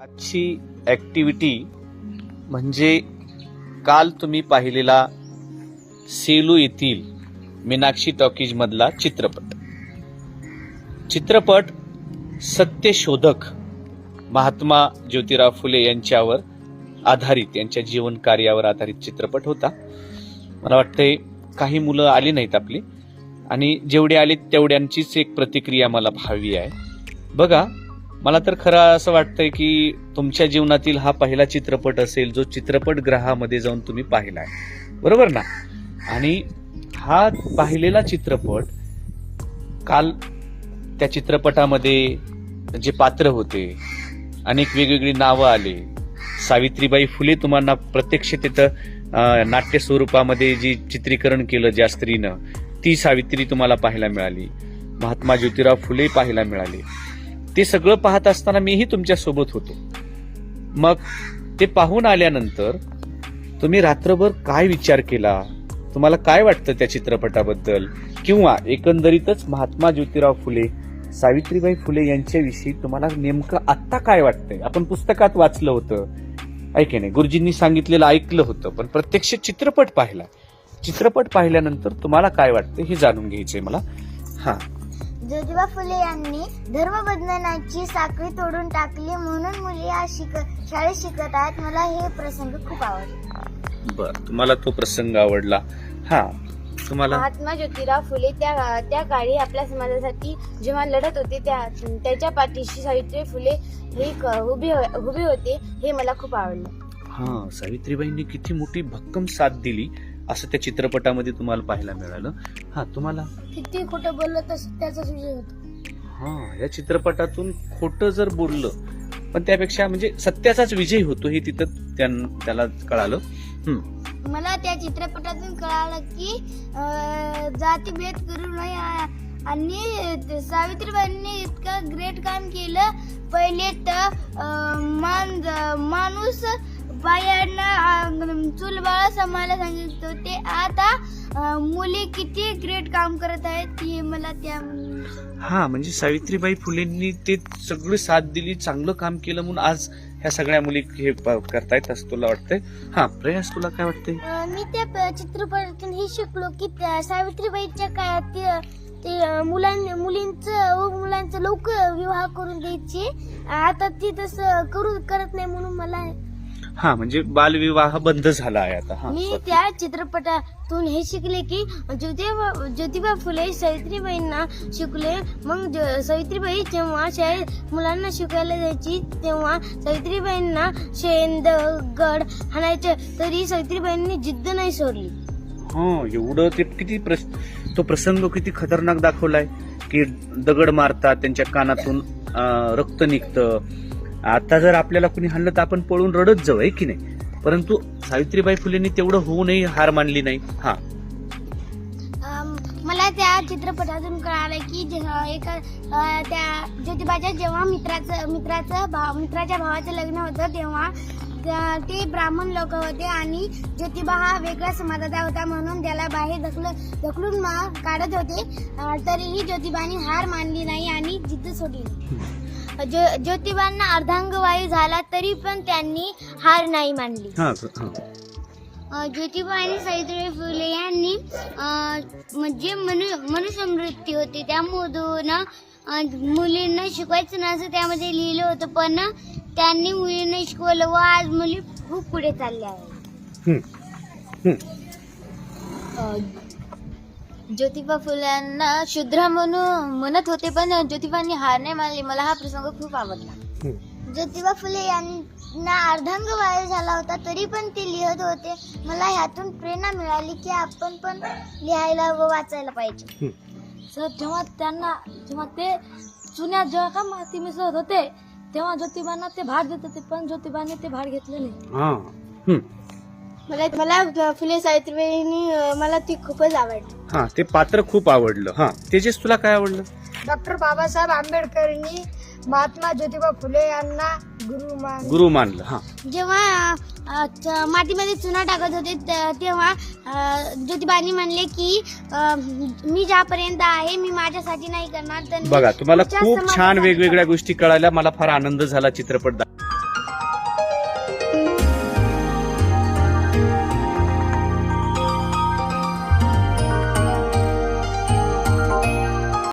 आजची ॲक्टिव्हिटी म्हणजे काल तुम्ही पाहिलेला सेलू येथील मीनाक्षी टॉकीजमधला चित्रपट. चित्रपट सत्यशोधक महात्मा ज्योतिराव फुले यांच्यावर आधारित यांच्या जीवन कार्यावर आधारित चित्रपट होता. मला वाटतंय काही मुलं आली नाहीत आपली. आणि जेवढे आले तेवढ्यांचीच एक प्रतिक्रिया मला हवी आहे. बघा मला तर खरं असं वाटतंय की तुमच्या जीवनातील हा पहिला चित्रपट असेल जो चित्रपटगृहामध्ये जाऊन तुम्ही पाहिलाय. बरोबर ना? आणि हा पाहिलेला चित्रपट काल त्या चित्रपटामध्ये जे पात्र होते अनेक वेगवेगळी नावं आले. सावित्रीबाई फुले तुम्हाला प्रत्यक्ष तिथं नाट्य स्वरूपामध्ये जी चित्रीकरण केलं ज्या स्त्रीनं ती सावित्री तुम्हाला पाहायला मिळाली. महात्मा ज्योतिराव फुले पाहायला मिळाले. ते सगळं पाहत असताना मीही तुमच्यासोबत होतो. मग ते पाहून आल्यानंतर तुम्ही रात्रभर काय विचार केला? तुम्हाला काय वाटतं त्या चित्रपटाबद्दल? किंवा एकंदरीतच महात्मा ज्योतिराव फुले सावित्रीबाई फुले यांच्याविषयी तुम्हाला नेमकं आत्ता काय वाटतंय? आपण पुस्तकात वाचलं होतं. ऐके नाही? गुरुजींनी सांगितलेलं ऐकलं होतं पण प्रत्यक्ष चित्रपट पाहिला. चित्रपट पाहिल्यानंतर तुम्हाला काय वाटतं हे जाणून घ्यायचंय मला. हां. ज्योतिबा फुले यांनी धर्मबंधनाची साखळी तोडून टाकली म्हणून मुली आज शिक शाळेत शिकत आहेत. मला हे प्रसंग खूप आवडले. बर तुम्हाला तो प्रसंग आवडला. हा तुम्हाला? महात्मा ज्योतिराव फुले त्या त्या काळी आपल्या समाजासाठी जेव्हा लढत होते त्या त्याच्या पाठीशी सावित्री फुले हे क- उभी हो- उभी होते हे मला खूप आवडलं. हा सावित्रीबाईंनी किती मोठी भक्कम साथ दिली. असं त्या चित्रपटामध्ये तुम्हाला पाहायला मिळालं. हा तुम्हाला? किती खोटं बोललं तर त्याचाच विजय होतो. हा या चित्रपटातून खोटं जर बोललं पण त्यापेक्षा म्हणजे सत्याचाच विजय होतो हे तिथं त्यां- त्याला कळालं. हम्म. मला त्या चित्रपटातून कळालं की अं, जातीभेद करू नये. आ- आणि ते सावित्रीबाईंनी इतकं ग्रेट काम केलं. पहिले तर अं, मान माणूस बायांना अं, चूल बाळा सांभाळायला सांगितलं होते. आता मुली किती ग्रेट काम करत आहेत हे मला त्या हा म्हणजे सावित्रीबाई फुलेंनी ते सगळी साथ दिली चांगलं काम केलं म्हणून आज ह्या सगळ्या मुली हे करतायत असं तुला वाटतंय? हा प्रयास तुला काय वाटतंय? मी त्या चित्रपटातून हे शिकलो की त्या सावित्रीबाईच्या काळात ते- ते मुलां मुलींचं व मुलांचं लवकर विवाह करून द्यायचे. आता ती तसं करू करत नाही म्हणून मला हा म्हणजे बालविवाह बंद झाला आहे आता हा मी. त्या चित्रपटातून हे शिकले की ज्योतिबा ज्योतिबा फुले सावित्रीबाईंना शिकले मग सावित्रीबाई जेव्हा शाळेत मुलांना शिकायला जायची तेव्हा सावित्रीबाईंना शेंद गड हाणायचे तरी सावित्रीबाईंनी जिद्द नाही सोडली हा एवढं ते किती प्रस- तो प्रसंग किती खतरनाक दाखवलाय की दगड मारतात त्यांच्या कानातून रक्त निघतं आता जर आपल्याला कुणी हाणलं तर आपण पळून रडत जाऊ आहे की नाही? परंतु सावित्रीबाई फुलेंनी तेवढं होऊनही हार मानली नाही. हा. मला त्या चित्रपटातून कळालं की एका त्या ज्योतिबाच्या जेव्हा मित्राचं मित्राचं भाव मित्राच्या भावाचं लग्न होतं तेव्हा ते ब्राह्मण लोक होते आणि ज्योतिबा हा वेगळ्या समाजाचा होता म्हणून त्याला बाहेर ढकल ढकलून काढत होते. तरीही ज्योतिबाने हार मानली नाही आणि जिद्द सोडली. नाही. ज्यो- ज्योतिबांना अर्धांगवायू झाला तरी पण त्यांनी हार नाही मानली हा हा ज्योतिबा आणि सावित्रीबाई फुले यांनी अ, म्हणजे मनु मनुसमृत्ती होती त्यामधून अ, मुलींना शिकवायचं नसं त्यामध्ये लिहिलं होतं पण त्यांनी मुलींना शिकवलं व आज मुली खूप पुढे चालल्या आहेत हम्म. हम्म. ज्योतिबा फुल्यांना शुद्र म्हणून म्हणत होते पण ज्योतिबांनी हार नाही मानली. मला हा प्रसंग खूप आवडला. ज्योतिबा फुले यांना अर्धांग वायू झाला होता तरी पण ते लिहत होते. मला ह्यातून प्रेरणा मिळाली की आपण पण लिहायला व वाचायला पाहिजे. सर जेव्हा त्यांना जेव्हा ते चुन्यात जेव्हा का माती मिसळत होते तेव्हा ज्योतिबांना ते भाग देत होते पण ज्योतिबाने ते भाग घेतले नाही. हा. मला मला फुले सावित्रीबाईंनी मला ती खूपच आवडली. हा ते पात्र खूप आवडलं. हा तेजेस तुला काय आवडलं? डॉक्टर बाबासाहेब आंबेडकरांनी महात्मा ज्योतिबा फुले यांना गुरु मान गुरु मानलं हा. जेव्हा अ, च- मातीमध्ये चुना टाकत होते त- तेव्हा अ, ज्योतिबानी म्हणले की अ, मी ज्यापर्यंत आहे मी माझ्यासाठी नाही करणार तर मी बघा तुम्हाला पुढच्या खूप छान समाजासाठी वेगवेगळ्या गोष्टी कळाल्या मला फार आनंद झाला चित्रपट